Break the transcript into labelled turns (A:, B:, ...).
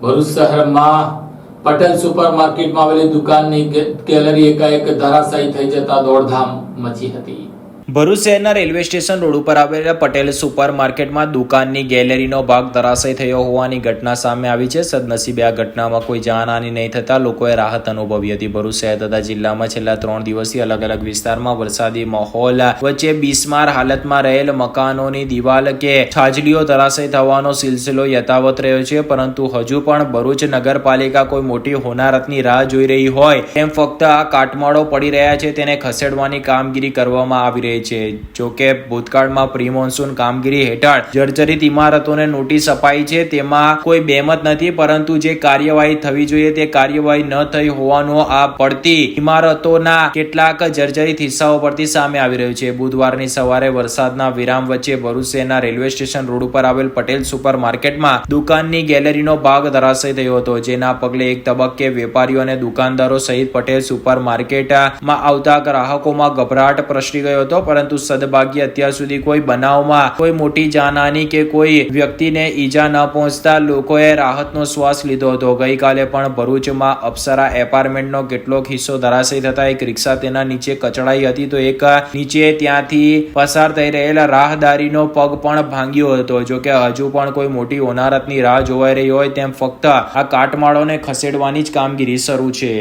A: ભરૂચ શહેરમાં પટેલ સુપર માર્કેટમાં આવેલી દુકાનની ગેલેરી એકાએક ધરાશાયી થઈ જતા દોડધામ મચી હતી.
B: ભરૂચ શહેરના રેલવે સ્ટેશન રોડ ઉપર આવેલા પટેલ સુપર માર્કેટમાં દુકાનની ગેલેરીનો ભાગ ધરાશય થયો હોવાની ઘટના સામે આવી છે. સદનસીબે આ ઘટનામાં કોઈ જાનહાની નહીં થતા લોકોએ રાહત અનુભવી હતી. ભરૂચ શહેર તથા જિલ્લામાં છેલ્લા ત્રણ દિવસથી અલગ અલગ વિસ્તારમાં વરસાદી માહોલ વચ્ચે બિસ્માર હાલતમાં રહેલ મકાનોની દિવાલ કે છાજલીઓ ધરાશય થવાનો સિલસિલો યથાવત રહ્યો છે. પરંતુ હજુ પણ ભરૂચ નગરપાલિકા કોઈ મોટી હોનારતની રાહ જોઈ રહી હોય તેમ ફક્ત આ કાટમાળો પડી રહ્યા છે. તેને ખસેડવાની કામગીરી કરવામાં આવી રહી છે. જોકે ભૂતકાળમાં પ્રી મોન્સૂન કામગીરી હેઠળ જર્જરિત ઇમારતોને નોટિસ અપાઈ છે. તેમાં કોઈ બેમત નથી, પરંતુ જે કાર્યવાહી થવી જોઈએ તે કાર્યવાહી ન થઈ હોવાનો આ પડતી ઇમારતોના કેટલાક જર્જરિત હિસ્સાઓ પરથી સામે આવી રહ્યું છે. બુધવારની સવારે વરસાદના વિરામ વચ્ચે ભરૂચ રેલવે સ્ટેશન રોડ ઉપર આવેલ પટેલ સુપર માર્કેટમાં દુકાનની ગેલેરીનો ભાગ ધરાશય થયો હતો, જેના પગલે એક તબક્કે વેપારીઓ અને દુકાનદારો સહિત પટેલ સુપર માર્કેટમાં આવતા ગ્રાહકોમાં ગભરાટ પ્રસરી ગયો હતો. પરંતુ સદભાગ્ય અત્યાર સુધી કોઈ બનાવમાં, કોઈ મોટી જાનહાની કે કોઈ વ્યક્તિને ઈજા ન પહોંચતા લોકોએ રાહતનો શ્વાસ લીધો હતો. ગઈકાલે પણ ભરૂચમાં અપ્સરા એપાર્ટમેન્ટનો કેટલોક હિસ્સો ધરાશય થતા એક રિક્ષા તેના નીચે કચડાઈ હતી તો એક નીચે ત્યાંથી પસાર થઈ રહેલા રાહદારીનો પગ પણ ભાંગ્યો હતો. જો કે હજુ પણ કોઈ મોટી હોનારતની રાહ જોવાઈ રહી હોય તેમ ફક્ત આ કાટમાળોને ખસેડવાની જ કામગીરી શરૂ છે.